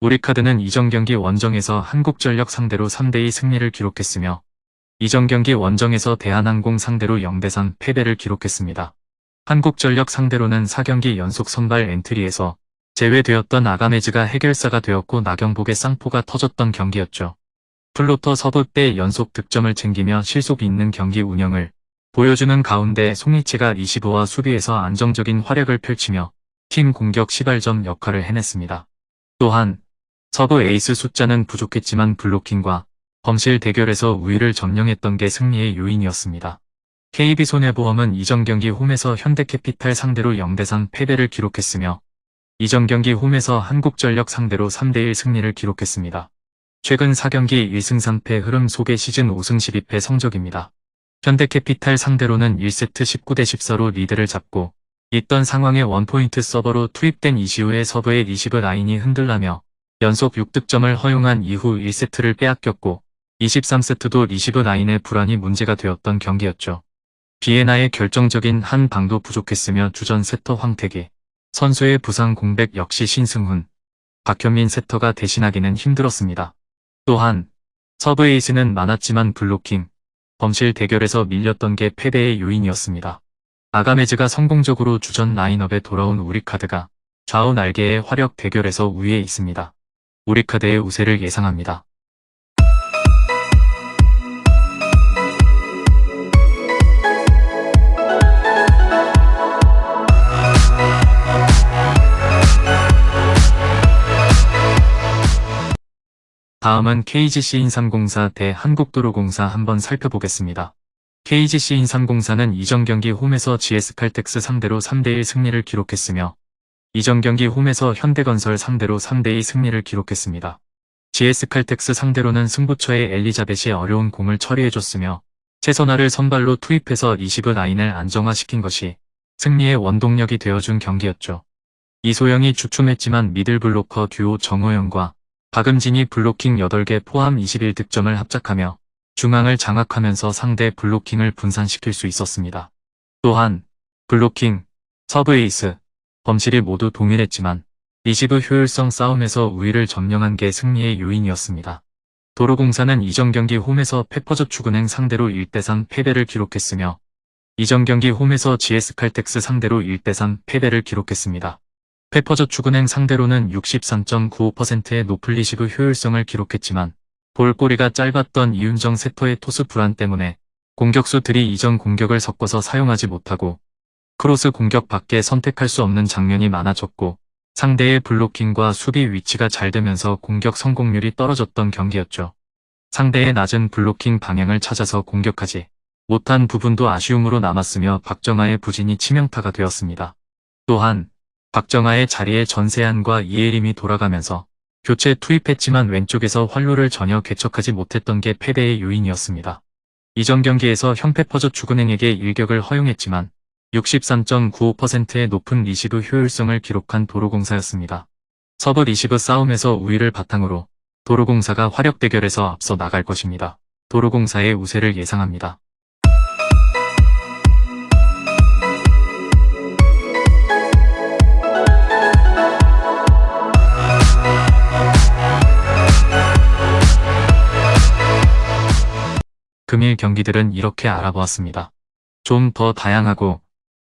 우리카드는 이전 경기 원정에서 한국전력 상대로 3대2 승리를 기록했으며 이전 경기 원정에서 대한항공 상대로 0대3 패배를 기록했습니다. 한국전력 상대로는 4경기 연속 선발 엔트리에서 제외되었던 아가메즈가 해결사가 되었고 나경복의 쌍포가 터졌던 경기였죠. 플로터 서브 때 연속 득점을 챙기며 실속 있는 경기 운영을 보여주는 가운데 송이치가 25와 수비에서 안정적인 활약을 펼치며 팀 공격 시발점 역할을 해냈습니다. 또한 서브 에이스 숫자는 부족했지만 블로킹과 범실 대결에서 우위를 점령했던 게 승리의 요인이었습니다. KB손해보험은 이전 경기 홈에서 현대캐피탈 상대로 0대3 패배를 기록했으며 이전 경기 홈에서 한국전력 상대로 3대1 승리를 기록했습니다. 최근 4경기 1승 3패 흐름 속의 시즌 5승 12패 성적입니다. 현대캐피탈 상대로는 1세트 19대 14로 리드를 잡고 있던 상황에 원포인트 서버로 투입된 이시우의 서브의 리시브 라인이 흔들라며 연속 6득점을 허용한 이후 1세트를 빼앗겼고 23세트도 리시브 라인의 불안이 문제가 되었던 경기였죠. 비에나의 결정적인 한 방도 부족했으며 주전 세터 황태기, 선수의 부상 공백 역시 신승훈, 박현민 세터가 대신하기는 힘들었습니다. 또한 서브 에이스는 많았지만 블로킹, 범실 대결에서 밀렸던 게 패배의 요인이었습니다. 아가메즈가 성공적으로 주전 라인업에 돌아온 우리 카드가 좌우 날개의 화력 대결에서 우위에 있습니다. 우리카드의 우세를 예상합니다. 다음은 KGC 인삼공사 대 한국도로공사 한번 살펴보겠습니다. KGC 인삼공사는 이전 경기 홈에서 GS칼텍스 상대로 3대1 승리를 기록했으며 이전 경기 홈에서 현대건설 상대로 3대2 승리를 기록했습니다. GS칼텍스 상대로는 승부처의 엘리자벳이 어려운 공을 처리해줬으며 최선화를 선발로 투입해서 20의 라인을 안정화시킨 것이 승리의 원동력이 되어준 경기였죠. 이소영이 주춤했지만 미들블로커 듀오 정호영과 박음진이 블로킹 8개 포함 21득점을 합작하며 중앙을 장악하면서 상대 블로킹을 분산시킬 수 있었습니다. 또한 블로킹, 서브 에이스, 범실이 모두 동일했지만 리시브 효율성 싸움에서 우위를 점령한 게 승리의 요인이었습니다. 도로공사는 이전 경기 홈에서 페퍼저축은행 상대로 1대3 패배를 기록했으며 이전 경기 홈에서 GS칼텍스 상대로 1대3 패배를 기록했습니다. 페퍼저축은행 상대로는 63.95%의 높은 리시브 효율성을 기록했지만 볼꼬리가 짧았던 이윤정 세터의 토스 불안 때문에 공격수들이 이전 공격을 섞어서 사용하지 못하고 크로스 공격 밖에 선택할 수 없는 장면이 많아졌고 상대의 블로킹과 수비 위치가 잘 되면서 공격 성공률이 떨어졌던 경기였죠. 상대의 낮은 블로킹 방향을 찾아서 공격하지 못한 부분도 아쉬움으로 남았으며 박정아의 부진이 치명타가 되었습니다. 또한 박정아의 자리에 전세안과 이예림이 돌아가면서 교체 투입했지만 왼쪽에서 활로를 전혀 개척하지 못했던 게 패배의 요인이었습니다. 이전 경기에서 현패퍼저 주근행에게 일격을 허용했지만 63.95%의 높은 리시브 효율성을 기록한 도로공사였습니다. 서브 리시브 싸움에서 우위를 바탕으로 도로공사가 화력 대결에서 앞서 나갈 것입니다. 도로공사의 우세를 예상합니다. 금일 경기들은 이렇게 알아보았습니다. 좀 더 다양하고